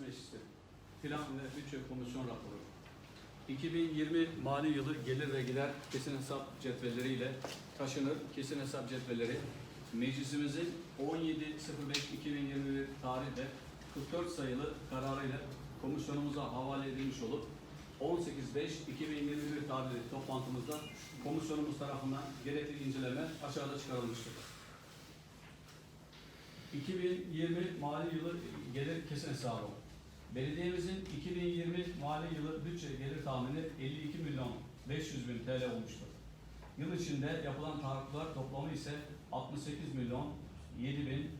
Meclisi Plan ve Bütçe Komisyon raporu. 2020 mali yılı gelir ve gider kesin hesap cetvelleriyle taşınır kesin hesap cetvelleri meclisimizin 17.05.2021 tarihte 44 sayılı kararıyla komisyonumuza havale edilmiş olup 18.05.2021 tarihli toplantımızda komisyonumuz tarafından gerekli inceleme aşağıda çıkarılmıştır. 2020 mali yılı gelir kesin hesabı. Belediyemizin 2020 mali yılı bütçe gelir tahmini 52 milyon 500 bin TL olmuştur. Yıl içinde yapılan tahakkuklar toplamı ise 68 milyon 7 bin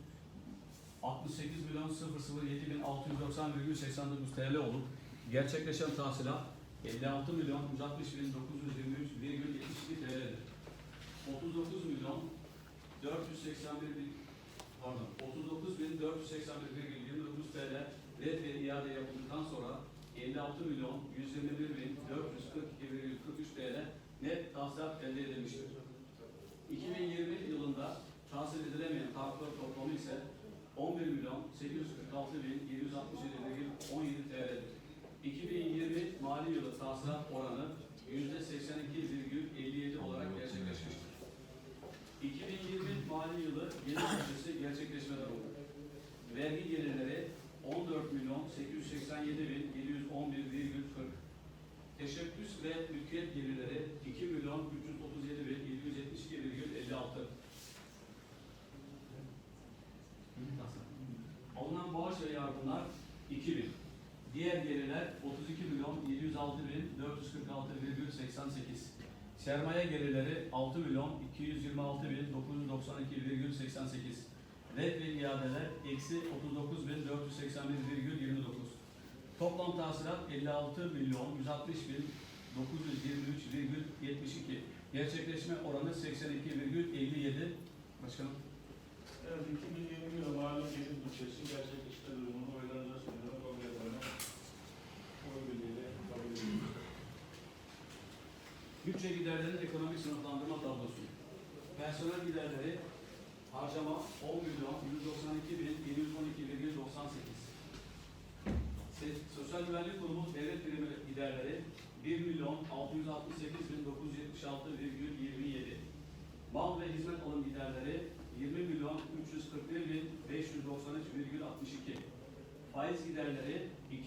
68 milyon 007 bin 690,89 TL olup gerçekleşen tahsilat 56 milyon 160 bin 923,72 TL'dir. 39 milyon 481 bin pardon 39 bin 481,29 TL red ve iade yapıldıktan sonra 56 milyon 121 bin 442,43 TL net tahsilat elde edilmiştir. 2020 yılında tahsil edilemeyen tahakkuklar toplamı ise 11 milyon 846 bin 767,17 TL'dir. 2020 mali yılı tahsilat oranı %82,57 olarak gerçekleşmiştir. 2020 mali yılı gelir bütçesi gerçekleşme durumu. Vergi gelirleri 14 milyon 887 bin 711,40. Teşebbüs ve mülkiyet gelirleri 2 milyon 337 bin 772,56. Alınan bağış ve yardımlar 2 bin. Diğer gelirler 32 milyon 706 bin 446,88. Sermaye gelirleri 6 milyon 226 bin 992,88. Red ve iadeler eksi 39 bin 481,29. Toplam tahsilat 56 milyon 160 bin 923,72. Gerçekleşme oranı 82,57. Başkanım. Evet, 2020 yılı mali gelir bütçesi gerçekleşme durumunu oylarınıza sunuyorum. Kabul edenler oy birliğiyle kabul edilmiştir. Bütçe giderlerinin ekonomik sınıflandırma tablosu. Personel giderleri harcama 10 milyon 192 bin 712,98. Se- Sosyal Güvenlik Kurumu devlet birimi giderleri 1 milyon 668 bin 976,27. Mal ve hizmet alım giderleri 20 milyon 341 bin 593,62. Faiz giderleri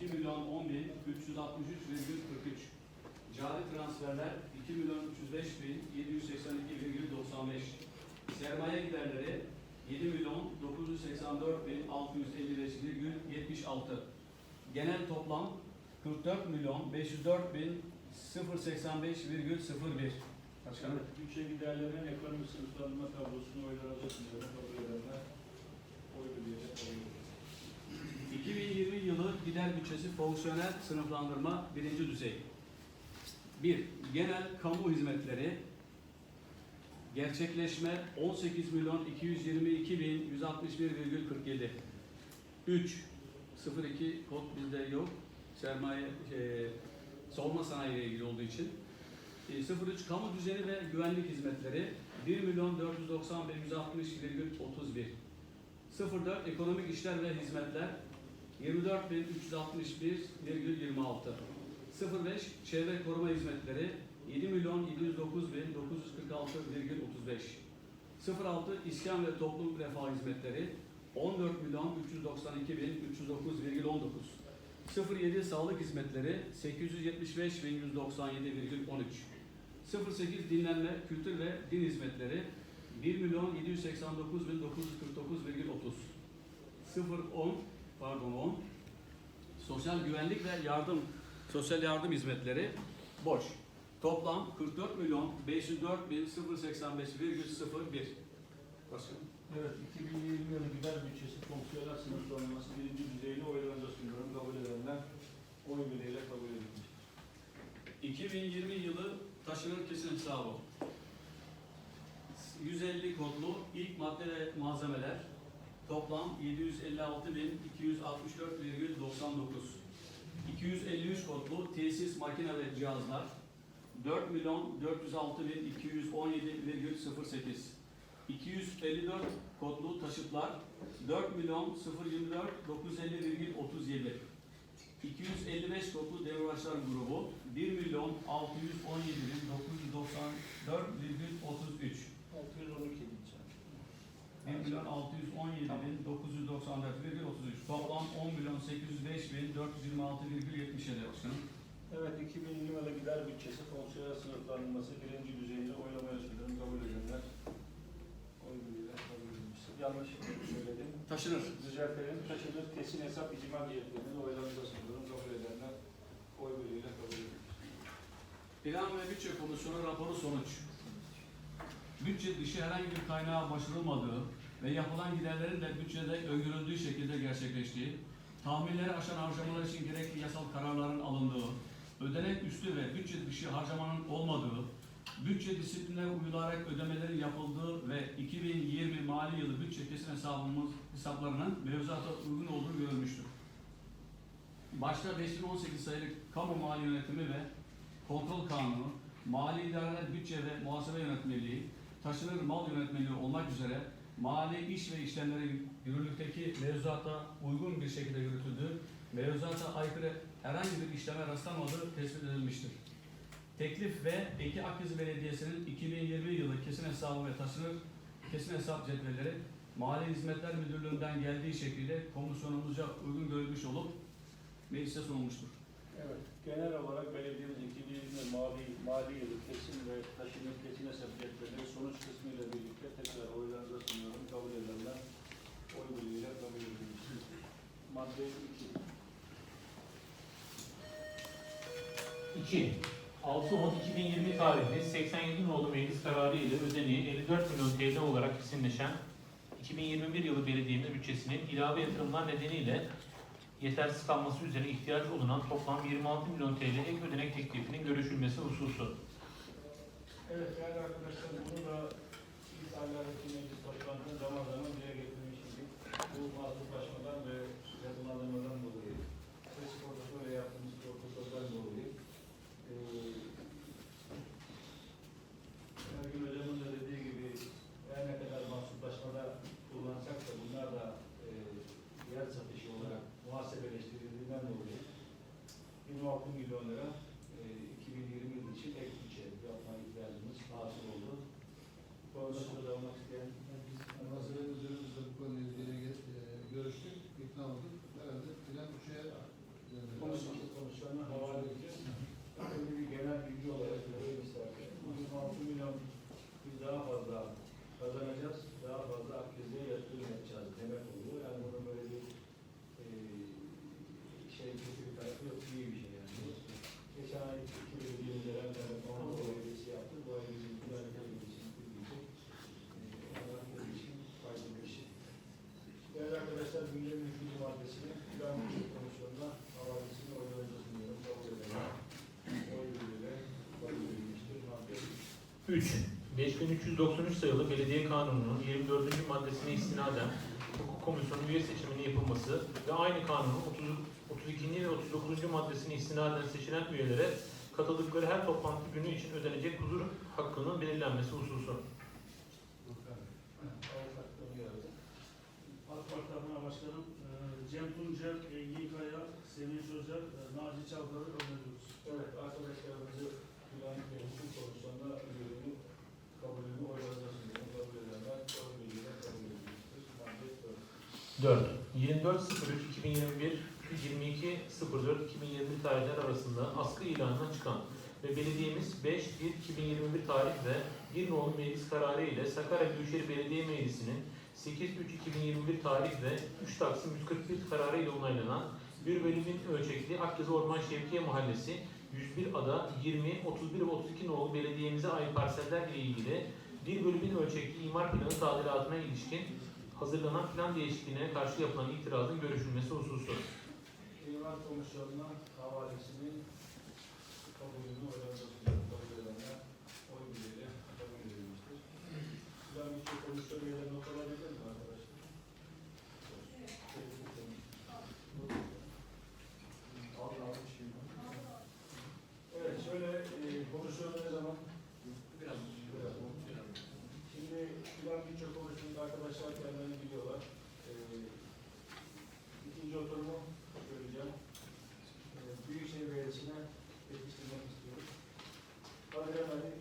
2 milyon 10 bin 363,43. Cari transferler 2 milyon 305 bin 782,95. Sermaye giderleri 7 milyon 984 bin 655,76. Genel toplam 44 milyon 504 bin 085,01. Başkanım. Bütçe giderlerinin ekonomik sınıflandırma tablosunu oylarınıza sunuyorum. Kabul edenler oy birliğiyle kabul edilmiştir. 2020 yılı gider bütçesi fonksiyonel sınıflandırma birinci düzey. 1. Genel kamu hizmetleri gerçekleşme 18 milyon 222 bin 161,47. 3. 02 kod bizde yok. Sermaye e, savunma sanayi ile ilgili olduğu için. E, 03 kamu düzeni ve güvenlik hizmetleri. 1 milyon 490 bin 160,31. 04 ekonomik işler ve hizmetler. 24.361,26 05 çevre koruma hizmetleri. 7 milyon 709 bin 946,35 06 iskan ve toplum refah hizmetleri. 14 milyon 392 bin 309,19 07 sağlık hizmetleri. 875 bin 197,13 08 dinlenme, kültür ve din hizmetleri 1 milyon 789 bin 949,30 010 pardon 10 sosyal güvenlik ve yardım sosyal yardım hizmetleri boş. Toplam 44 milyon 504 bin 085,01. Başkanım. Evet, 2020 yılı gider bütçesi fonksiyonel sınıflandırması birinci düzeyini oylarınıza sunuyorum. Kabul edenler oy birliğiyle kabul edilmiştir. 2020 yılı taşınır kesin hesabı. 150 kodlu ilk madde ve malzemeler toplam 756.264,99. 253 kodlu tesis, makine ve cihazlar 4 milyon 406.217,08. 254 kodlu taşıtlar 4 milyon 024 950,37. Beskoklu Demirbaşlar Grubu 1 milyon 617 bin 994,33 612 diyeceğim. 1 milyon 617 bin 994,33 toplam 10 milyon 805 bin 426,77 başkanım. Evet, 2020 yılı gider bütçesi fonksiyonel sınıflandırması birinci düzeyinde oylamaya sunuyorum. Kabul edenler oy birliğiyle kabul edilmiştir. Yanlış söyledim. Taşınır. Düzeltelim. Taşınır kesin hesap icma niyetlerini oylamaya sunuyorum. Kabul edenler oy birliğiyle kabul edilmiştir. Plan ve Bütçe Komisyonu raporu sonuç. Bütçe dışı herhangi bir kaynağa başvurulmadığı ve yapılan giderlerin de bütçede öngörüldüğü şekilde gerçekleştiği, tahminleri aşan harcamalar için gerekli yasal kararların alındığı, ödenek üstü ve bütçe dışı harcamanın olmadığı, bütçe disiplinine uyularak ödemelerin yapıldığı ve 2020 mali yılı bütçe kesin hesabımız hesaplarının mevzuata uygun olduğu görülmüştür. Başta 5018 sayılı kamu mali yönetimi ve kontrol kanunu, mali idareler bütçe ve muhasebe yönetmeliği, taşınır mal yönetmeliği olmak üzere mali iş ve işlemlerin yürürlükteki mevzuata uygun bir şekilde yürütüldüğü, mevzuata aykırı herhangi bir işleme rastlanmadığı tespit edilmiştir. Teklif ve Eki Akdeniz Belediyesi'nin 2020 yılı kesin hesabı ve taşınır kesin hesap cetvelleri Mali Hizmetler Müdürlüğü'nden geldiği şekilde komisyonumuzca uygun görülmüş olup meclise sunulmuştur. Evet, genel olarak belediyemiz 2020 mali, mali yılı kesin ve taşınır kesin hesap cetvelleri sonuç kısmıyla birlikte tekrar oylarınıza sunuyorum. Kabul edenler oy birliğiyle kabul edilmiştir. Madde 2. 2. 6 Umut 2020 tarihli 87 nolu meclis kararı ile ödeneği 54 milyon TL olarak kesinleşen 2021 yılı belediyemiz bütçesinin ilave yatırımlar nedeniyle yetersiz kalması üzerine ihtiyaç olunan toplam 26 milyon TL ek ödenek teklifinin görüşülmesi hususu. Evet değerli arkadaşlar bunu da ilk 26 milyon lira eee 2020 yılı için ek bütçe yapma ihtiyacımız hasıl oldu. Bu konuda burada olmak isteyen Masada müdürümüzle bu konuyu dile get- e, görüştük, ikna olduk. Herhalde plan bütçeye komisyon komisyonuna havale edeceğiz. Öyle bir maddesini plan Komisyonu'na havalesini oylarınıza sunuyorum. Kabul edenler oy birliğiyle kabul edilmiştir. Madde 3. 5393 sayılı Belediye Kanunu'nun 24. maddesine istinaden hukuk komisyonu üye seçiminin yapılması ve aynı kanunun 30, 32. ve 39. maddesine istinaden seçilen üyelere katıldıkları her toplantı günü için ödenecek huzur hakkının belirlenmesi hususu. başkanım Cem Tuncer, Engin Kaya, Semih Sözer, e, Naci Çalkar'ı öneriyoruz. Evet, arkadaşlarımızı plan ve hukuk komisyonuna üyeliğini kabulünü oylarınıza sunuyorum. Kabul edenler oy birliğiyle kabul edilmiştir. Madde 4. 4. 24.03.2021 22.04.2021 tarihler arasında askı ilanına çıkan ve belediyemiz 5.1.2021 tarih ve 1 nolu meclis kararı ile Sakarya Büyükşehir Belediye Meclisi'nin 8.3.2021 tarih ve 3 Taksim 141 kararı ile onaylanan bir bölümün ölçekli Akgezi Orman Şevkiye Mahallesi 101 ada 20, 31 ve 32 nolu belediyemize ait parseller ile ilgili bir bölümün ölçekli imar planı tadilatına ilişkin hazırlanan plan değişikliğine karşı yapılan itirazın görüşülmesi hususu. İmar Komisyonu'na havalesini Şuban birçok oluşumda arkadaşlar kendilerini biliyorlar. E, ikinci oturumu göreceğim. E, Büyükşehir Belediyesi'ne yetiştirmek istiyoruz. Kadir Emeli